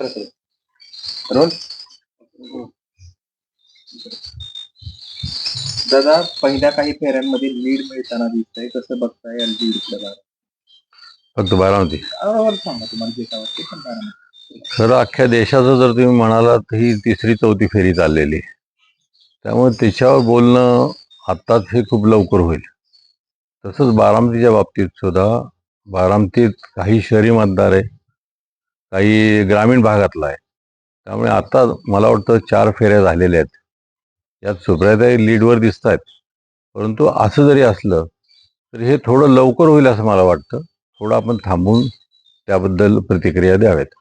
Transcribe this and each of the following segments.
Role. दादा पहिल्या काही फेऱ्यांमध्ये लीड मिळताना दिसतंय. कसं बघताय लीड इकडे फक्त बारामती. सांगा तुम्हाला जे काय वाटतं पण बारामती. खरं अख्ख्या देशाचं जर तुम्ही म्हणालात ही तिसरी चौथी फेरी चाललेली. आहे. त्यामुळे त्याच्यावर बोलणं आत्ताच हे खूप लवकर होईल. तसंच बारामतीच्या बाबतीत सुद्धा बारामतीत काही शहरी मतदार आहे काही ग्रामीण भागातला आहे. त्यामुळे आता मला वाटतं चार फेऱ्या झालेल्या आहेत. यात सुप्रियाताई लीडवर दिसत आहेत परंतु असं जरी असलं तर हे थोडं लवकर होईल असं मला वाटतं. थोडं आपण थांबून त्याबद्दल प्रतिक्रिया द्याव्यात.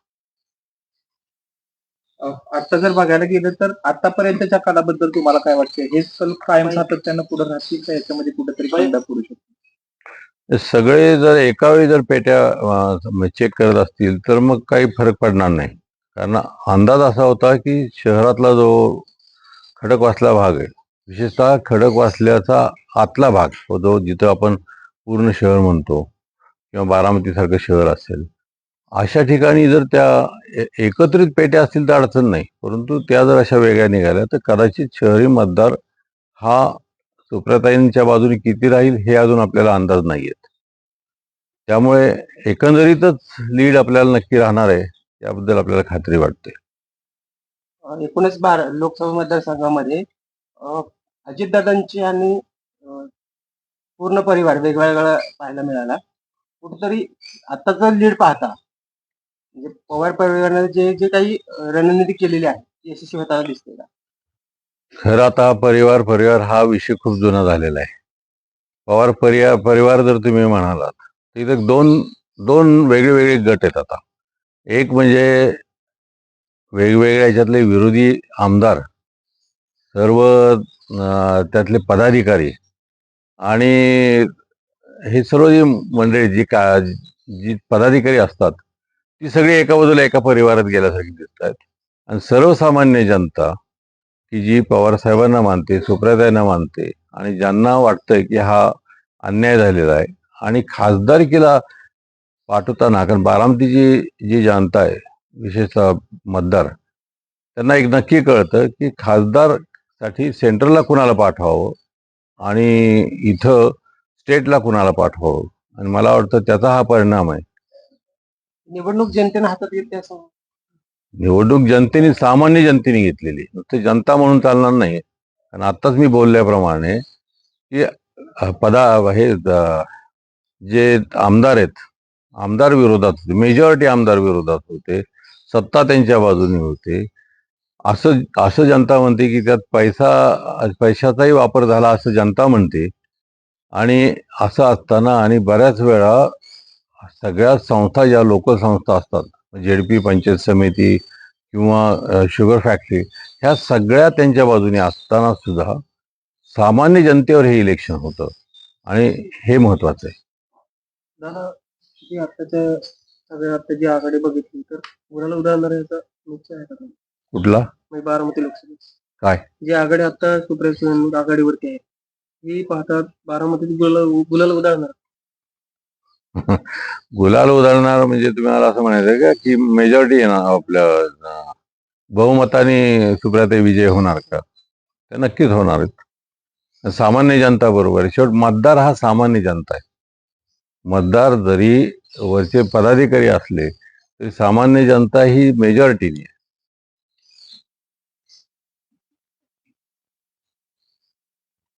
आता जर बघायला गेलं तर आतापर्यंतच्या काळाबद्दल तुम्हाला काय वाटतं? हे कल कायम सातत्यानं पुढे राहतील का? याच्यामध्ये कुठेतरी पडू शकतो सगळे जर एका वेळी जर पेट्या चेक करत असतील तर मग काही फरक पडणार नाही. कारण अंदाज असा होता की शहरातला जो खडकवासला भाग आहे विशेषतः खडकवासल्याचा आतला भाग तो जो जिथं आपण पूर्ण शहर म्हणतो किंवा बारामतीसारखं शहर असेल अशा ठिकाणी जर त्या ए- एकत्रित पेट्या असतील तर अडचण नाही. परंतु त्या जर अशा वेगळ्या निघाल्या तर कदाचित शहरी मतदार हा सुप्रताईंच्या बाजूने किती राहील हे अजून आपल्याला अंदाज नाही येत त्यामुळे एकंदरीतच लीड आपल्याला नक्की राहणार आहे याबद्दल आपल्याला खात्री वाटते. एकूणच बारा लोकसभा मतदारसंघामध्ये अजितदादांची आणि पूर्ण परिवार वेगवेगळा पाहायला मिळाला. कुठेतरी आताच लीड पाहता म्हणजे पवार परिवाराने जे जे काही रणनीती केलेली आहे ती यशस्वी होताना दिसते का खरं आता परिवार परिवार हा विषय खूप जुना झालेला आहे. पवार परिवार परिवार जर तुम्ही म्हणालात तर दोन दोन वेगळे वेगळे गट आहेत आता. एक म्हणजे वेगवेगळ्या याच्यातले विरोधी आमदार सर्व त्यातले पदाधिकारी आणि हे सर्व जी मंडळी जी का जी पदाधिकारी असतात ती सगळी एका बाजूला एका परिवारात गेल्यासारखी दिसत आहेत आणि सर्वसामान्य जनता की जी पवार साहेबांना मानते सुप्रियाताईंना मानते आणि ज्यांना वाटतंय की हा अन्याय झालेला आहे आणि खासदारकीला पाठवताना कारण बारामतीची जी जनता आहे विशेषतः मतदार त्यांना एक नक्की कळतं की खासदारसाठी सेंट्रलला कुणाला पाठवावं आणि इथं स्टेटला कुणाला पाठवावं. आणि मला वाटतं त्याचा हा परिणाम आहे. निवडणूक जनतेनं हातात घेतली असं निवडणूक जनतेने सामान्य जनतेने घेतलेली. नुसते जनता म्हणून चालणार नाही. कारण आत्ताच मी बोलल्याप्रमाणे की पदा हे जे आमदार आहेत आमदार विरोधात होते मेजॉरिटी आमदार विरोधात होते सत्ता त्यांच्या बाजूने होते. असं असं जनता म्हणते की त्यात पैसा पैशाचाही वापर झाला असं जनता म्हणते. आणि असं असताना आणि बऱ्याच वेळा सगळ्या संस्था ज्या लोकल संस्था असतात जेडपी पंचायत समिती किंवा शुगर फॅक्टरी ह्या सगळ्या त्यांच्या बाजूने असताना सुद्धा सामान्य जनतेवर हे इलेक्शन होतं. आणि हे महत्वाचं आहे. दादा जी आताच्या सगळ्या आता जी आघाडी बघितली तर गुणाला उदाहरण याचा निश्चय आहे का? कुठला? म्हणजे बारामती लोकसभा काय? जी आघाडी आता सुप्रिया आघाडीवरती आहे. ही पाहतात बारामतीत गुलाल गुलाल गुलाल उधळणार म्हणजे तुम्ही मला असं म्हणायचं का की मेजॉरिटी आहे ना आपल्या बहुमताने सुप्रियाताई विजय होणार का? ते नक्कीच होणार आहेत. सामान्य जनता बरोबर शेवट मतदार हा सामान्य जनता आहे. मतदार जरी वरचे पदाधिकारी असले तरी सामान्य जनता ही मेजॉरिटीने आहे.